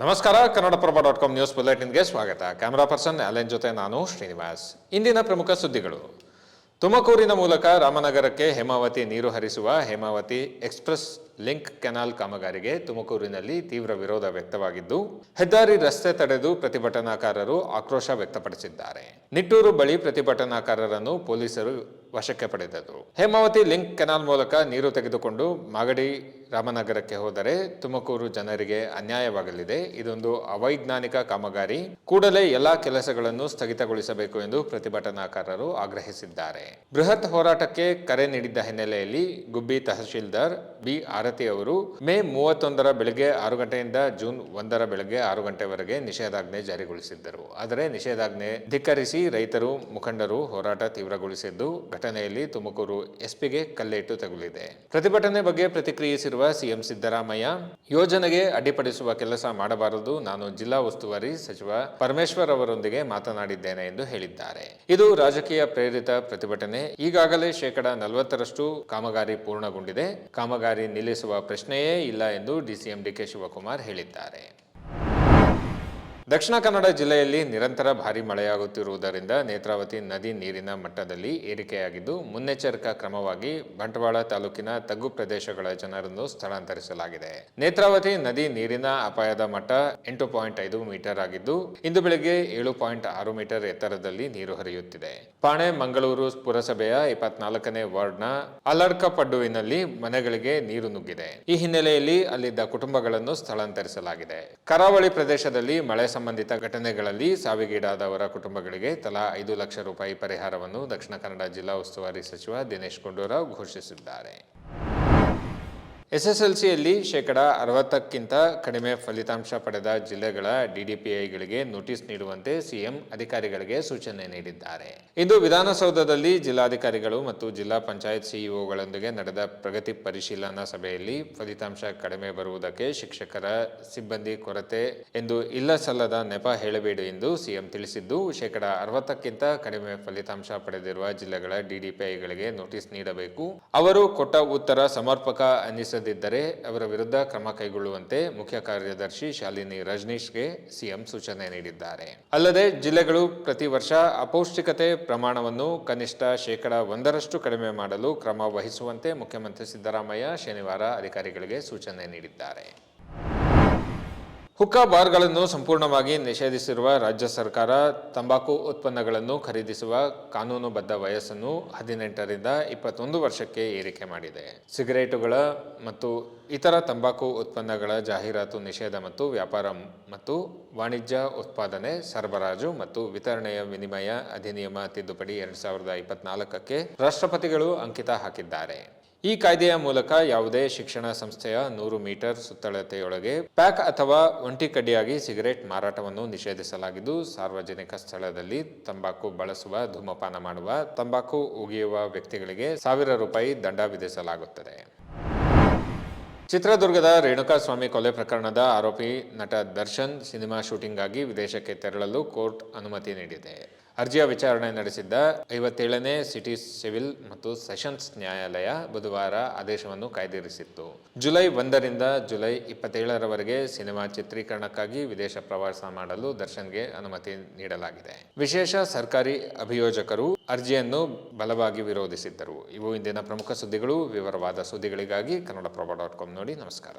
ನಮಸ್ಕಾರ, Kannadaprabha dot com news ಬುಲೆಟಿನ್ಗೆ ಸ್ವಾಗತ. ಕ್ಯಾಮರಾ ಪರ್ಸನ್ ಅಲೆನ್ ಜೊತೆ ನಾನು ಶ್ರೀನಿವಾಸ್. ಇಂದಿನ ಪ್ರಮುಖ ಸುದ್ದಿಗಳು. ತುಮಕೂರಿನ ಮೂಲಕ ರಾಮನಗರಕ್ಕೆ ಹೇಮಾವತಿ ನೀರು ಹರಿಸುವ ಹೇಮಾವತಿ ಎಕ್ಸ್ಪ್ರೆಸ್ ಲಿಂಕ್ ಕೆನಾಲ್ ಕಾಮಗಾರಿಗೆ ತುಮಕೂರಿನಲ್ಲಿ ತೀವ್ರ ವಿರೋಧ ವ್ಯಕ್ತವಾಗಿದ್ದು, ಹೆದ್ದಾರಿ ರಸ್ತೆ ತಡೆದು ಪ್ರತಿಭಟನಾಕಾರರು ಆಕ್ರೋಶ ವ್ಯಕ್ತಪಡಿಸಿದ್ದಾರೆ. ನಿಟ್ಟೂರು ಬಳಿ ಪ್ರತಿಭಟನಾಕಾರರನ್ನು ಪೊಲೀಸರು ವಶಕ್ಕೆ ಪಡೆದದು ಹೇಮಾವತಿ ಲಿಂಕ್ ಕೆನಾಲ್ ಮೂಲಕ ನೀರು ತೆಗೆದುಕೊಂಡು ಮಾಗಡಿ ರಾಮನಗರಕ್ಕೆ ಹೋದರೆ ತುಮಕೂರು ಜನರಿಗೆ ಅನ್ಯಾಯವಾಗಲಿದೆ. ಇದೊಂದು ಅವೈಜ್ಞಾನಿಕ ಕಾಮಗಾರಿ. ಕೂಡಲೇ ಎಲ್ಲಾ ಕೆಲಸಗಳನ್ನು ಸ್ಥಗಿತಗೊಳಿಸಬೇಕು ಎಂದು ಪ್ರತಿಭಟನಾಕಾರರು ಆಗ್ರಹಿಸಿದ್ದಾರೆ. ಬೃಹತ್ ಹೋರಾಟಕ್ಕೆ ಕರೆ ನೀಡಿದ್ದ ಹಿನ್ನೆಲೆಯಲ್ಲಿ ಗುಬ್ಬಿ ತಹಶೀಲ್ದಾರ್ ಬಿ. ಆರತಿ ಅವರು ಮೇ ಮೂವತ್ತೊಂದರ ಬೆಳಗ್ಗೆ ಆರು ಗಂಟೆಯಿಂದ ಜೂನ್ ಒಂದರ ಬೆಳಗ್ಗೆ ಆರು ಗಂಟೆವರೆಗೆ ನಿಷೇಧಾಜ್ಞೆ ಜಾರಿಗೊಳಿಸಿದ್ದರು. ಆದರೆ ನಿಷೇಧಾಜ್ಞೆ ಧಿಕ್ಕರಿಸಿ ರೈತರು ಮುಖಂಡರು ಹೋರಾಟ ತೀವ್ರಗೊಳಿಸಿದ್ದು ಘಟನೆಯಲ್ಲಿ ತುಮಕೂರು ಎಸ್ಪಿಗೆ ಕಲ್ಲೇಟು ತಗುಲಿದೆ. ಪ್ರತಿಭಟನೆ ಬಗ್ಗೆ ಪ್ರತಿಕ್ರಿಯಿಸಿರುವ ಸಿಎಂ ಸಿದ್ದರಾಮಯ್ಯ, ಯೋಜನೆಗೆ ಅಡ್ಡಿಪಡಿಸುವ ಕೆಲಸ ಮಾಡಬಾರದು, ನಾನು ಜಿಲ್ಲಾ ಉಸ್ತುವಾರಿ ಸಚಿವ ಪರಮೇಶ್ವರ್ ಅವರೊಂದಿಗೆ ಮಾತನಾಡಿದ್ದೇನೆ ಎಂದು ಹೇಳಿದ್ದಾರೆ. ಇದು ರಾಜಕೀಯ ಪ್ರೇರಿತ ಪ್ರತಿಭಟನೆ. ಈಗಾಗಲೇ ಶೇಕಡಾ ನಲವತ್ತರಷ್ಟು ಕಾಮಗಾರಿ ಪೂರ್ಣಗೊಂಡಿದೆ. ಕಾಮಗಾರಿ ನಿಲ್ಲಿಸುವ ಪ್ರಶ್ನೆಯೇ ಇಲ್ಲ ಎಂದು ಡಿಸಿಎಂ ಡಿಕೆ ಶಿವಕುಮಾರ್ ಹೇಳಿದ್ದಾರೆ. ದಕ್ಷಿಣ ಕನ್ನಡ ಜಿಲ್ಲೆಯಲ್ಲಿ ನಿರಂತರ ಭಾರಿ ಮಳೆಯಾಗುತ್ತಿರುವುದರಿಂದ ನೇತ್ರಾವತಿ ನದಿ ನೀರಿನ ಮಟ್ಟದಲ್ಲಿ ಏರಿಕೆಯಾಗಿದ್ದು, ಮುನ್ನೆಚ್ಚರಿಕಾ ಕ್ರಮವಾಗಿ ಬಂಟ್ವಾಳ ತಾಲೂಕಿನ ತಗ್ಗು ಪ್ರದೇಶಗಳ ಜನರನ್ನು ಸ್ಥಳಾಂತರಿಸಲಾಗಿದೆ. ನೇತ್ರಾವತಿ ನದಿ ನೀರಿನ ಅಪಾಯದ ಮಟ್ಟ ಎಂಟು ಪಾಯಿಂಟ್ ಐದು ಮೀಟರ್ ಆಗಿದ್ದು, ಇಂದು ಬೆಳಗ್ಗೆ ಏಳು ಪಾಯಿಂಟ್ ಆರು ಮೀಟರ್ ಎತ್ತರದಲ್ಲಿ ನೀರು ಹರಿಯುತ್ತಿದೆ. ಪಾಣೆ ಮಂಗಳೂರು ಪುರಸಭೆಯ ಇಪ್ಪತ್ನಾಲ್ಕನೇ ವಾರ್ಡ್ನ ಅಲರ್ಕಪಡ್ಡುವಿನಲ್ಲಿ ಮನೆಗಳಿಗೆ ನೀರು ನುಗ್ಗಿದೆ. ಈ ಹಿನ್ನೆಲೆಯಲ್ಲಿ ಅಲ್ಲಿದ್ದ ಕುಟುಂಬಗಳನ್ನು ಸ್ಥಳಾಂತರಿಸಲಾಗಿದೆ. ಕರಾವಳಿ ಪ್ರದೇಶದಲ್ಲಿ ಮಳೆ ಸಂಬಂಧಿತ ಘಟನೆಗಳಲ್ಲಿ ಸಾವಿಗೀಡಾದವರ ಕುಟುಂಬಗಳಿಗೆ ತಲಾ ಐದು ಲಕ್ಷ ರೂಪಾಯಿ ಪರಿಹಾರವನ್ನು ದಕ್ಷಿಣ ಕನ್ನಡ ಜಿಲ್ಲಾ ಉಸ್ತುವಾರಿ ಸಚಿವ ದಿನೇಶ್ ಗುಂಡೂರಾವ್ ಘೋಷಿಸಿದ್ದಾರೆ. ಎಸ್ಎಸ್ಎಲ್ಸಿಯಲ್ಲಿ ಶೇಕಡ ಅರವತ್ತಕ್ಕಿಂತ ಕಡಿಮೆ ಫಲಿತಾಂಶ ಪಡೆದ ಜಿಲ್ಲೆಗಳ ಡಿಡಿಪಿಐಗಳಿಗೆ ನೋಟಿಸ್ ನೀಡುವಂತೆ ಸಿಎಂ ಅಧಿಕಾರಿಗಳಿಗೆ ಸೂಚನೆ ನೀಡಿದ್ದಾರೆ. ಇಂದು ವಿಧಾನಸೌಧದಲ್ಲಿ ಜಿಲ್ಲಾಧಿಕಾರಿಗಳು ಮತ್ತು ಜಿಲ್ಲಾ ಪಂಚಾಯತ್ ಸಿಇಒಗಳೊಂದಿಗೆ ನಡೆದ ಪ್ರಗತಿ ಪರಿಶೀಲನಾ ಸಭೆಯಲ್ಲಿ ಫಲಿತಾಂಶ ಕಡಿಮೆ ಬರುವುದಕ್ಕೆ ಶಿಕ್ಷಕರ ಸಿಬ್ಬಂದಿ ಕೊರತೆ ಎಂದು ಇಲ್ಲ ಸಲ್ಲದ ನೆಪ ಹೇಳಬೇಡಿ ಎಂದು ಸಿಎಂ ತಿಳಿಸಿದ್ದು, ಶೇಕಡ ಅರವತ್ತಕ್ಕಿಂತ ಕಡಿಮೆ ಫಲಿತಾಂಶ ಪಡೆದಿರುವ ಜಿಲ್ಲೆಗಳ ಡಿಡಿಪಿಐಗಳಿಗೆ ನೋಟಿಸ್ ನೀಡಬೇಕು. ಅವರು ಕೊಟ್ಟ ಉತ್ತರ ಸಮರ್ಪಕ ಅನ್ನಿಸದಿದ್ದರೆ ಅವರ ವಿರುದ್ಧ ಕ್ರಮ ಕೈಗೊಳ್ಳುವಂತೆ ಮುಖ್ಯ ಕಾರ್ಯದರ್ಶಿ ಶಾಲಿನಿ ರಜನೀಶ್ಗೆ ಸಿಎಂ ಸೂಚನೆ ನೀಡಿದ್ದಾರೆ. ಅಲ್ಲದೆ ಜಿಲ್ಲೆಗಳು ಪ್ರತಿ ವರ್ಷ ಅಪೌಷ್ಟಿಕತೆ ಪ್ರಮಾಣವನ್ನು ಕನಿಷ್ಠ ಶೇಕಡ ಒಂದರಷ್ಟು ಕಡಿಮೆ ಮಾಡಲು ಕ್ರಮ ವಹಿಸುವಂತೆ ಮುಖ್ಯಮಂತ್ರಿ ಸಿದ್ದರಾಮಯ್ಯ ಶನಿವಾರ ಅಧಿಕಾರಿಗಳಿಗೆ ಸೂಚನೆ ನೀಡಿದ್ದಾರೆ. ಹುಕ್ಕಾ ಬಾರ್ಗಳನ್ನು ಸಂಪೂರ್ಣವಾಗಿ ನಿಷೇಧಿಸಿರುವ ರಾಜ್ಯ ಸರ್ಕಾರ ತಂಬಾಕು ಉತ್ಪನ್ನಗಳನ್ನು ಖರೀದಿಸುವ ಕಾನೂನುಬದ್ಧ ವಯಸ್ಸನ್ನು ಹದಿನೆಂಟರಿಂದ ಇಪ್ಪತ್ತೊಂದು ವರ್ಷಕ್ಕೆ ಏರಿಕೆ ಮಾಡಿದೆ. ಸಿಗರೇಟುಗಳ ಮತ್ತು ಇತರ ತಂಬಾಕು ಉತ್ಪನ್ನಗಳ ಜಾಹೀರಾತು ನಿಷೇಧ ಮತ್ತು ವ್ಯಾಪಾರ ಮತ್ತು ವಾಣಿಜ್ಯ ಉತ್ಪಾದನೆ, ಸರಬರಾಜು ಮತ್ತು ವಿತರಣೆಯ ವಿನಿಮಯ ಅಧಿನಿಯಮ ತಿದ್ದುಪಡಿ ಎರಡು ಸಾವಿರದ ಇಪ್ಪತ್ನಾಲ್ಕಕ್ಕೆ ರಾಷ್ಟ್ರಪತಿಗಳು ಅಂಕಿತ ಹಾಕಿದ್ದಾರೆ. ಈ ಕಾಯ್ದೆಯ ಮೂಲಕ ಯಾವುದೇ ಶಿಕ್ಷಣ ಸಂಸ್ಥೆಯ ನೂರು ಮೀಟರ್ ಸುತ್ತಳತೆಯೊಳಗೆ ಪ್ಯಾಕ್ ಅಥವಾ ಒಂಟಿ ಕಡ್ಡಿಯಾಗಿ ಸಿಗರೇಟ್ ಮಾರಾಟವನ್ನು ನಿಷೇಧಿಸಲಾಗಿದ್ದು, ಸಾರ್ವಜನಿಕ ಸ್ಥಳದಲ್ಲಿ ತಂಬಾಕು ಬಳಸುವ, ಧೂಮಪಾನ ಮಾಡುವ, ತಂಬಾಕು ಉಗಿಯುವ ವ್ಯಕ್ತಿಗಳಿಗೆ ಸಾವಿರ ರೂಪಾಯಿ ದಂಡ ವಿಧಿಸಲಾಗುತ್ತದೆ. ಚಿತ್ರದುರ್ಗದ ರೇಣುಕಾಸ್ವಾಮಿ ಕೊಲೆ ಪ್ರಕರಣದ ಆರೋಪಿ ನಟ ದರ್ಶನ್ ಸಿನಿಮಾ ಶೂಟಿಂಗ್ಗಾಗಿ ವಿದೇಶಕ್ಕೆ ತೆರಳಲು ಕೋರ್ಟ್ ಅನುಮತಿ ನೀಡಿದೆ. ಅರ್ಜಿಯ ವಿಚಾರಣೆ ನಡೆಸಿದ್ದ ಐವತ್ತೇಳನೇ ಸಿಟಿ ಸಿವಿಲ್ ಮತ್ತು ಸೆಷನ್ಸ್ ನ್ಯಾಯಾಲಯ ಬುಧವಾರ ಆದೇಶವನ್ನು ಕಾಯ್ದಿರಿಸಿತ್ತು. ಜುಲೈ ಒಂದರಿಂದ ಜುಲೈ ಇಪ್ಪತ್ತೇಳರವರೆಗೆ ಸಿನಿಮಾ ಚಿತ್ರೀಕರಣಕ್ಕಾಗಿ ವಿದೇಶ ಪ್ರವಾಸ ಮಾಡಲು ದರ್ಶನ್ಗೆ ಅನುಮತಿ ನೀಡಲಾಗಿದೆ. ವಿಶೇಷ ಸರ್ಕಾರಿ ಅಭಿಯೋಜಕರು ಅರ್ಜಿಯನ್ನು ಬಲವಾಗಿ ವಿರೋಧಿಸಿದ್ದರು. ಇವು ಇಂದಿನ ಪ್ರಮುಖ ಸುದ್ದಿಗಳು. ವಿವರವಾದ ಸುದ್ದಿಗಳಿಗಾಗಿ ಕನ್ನಡಪ್ರಭ ಡಾಟ್ ಕಾಮ್ ನೋಡಿ ನಮಸ್ಕಾರ.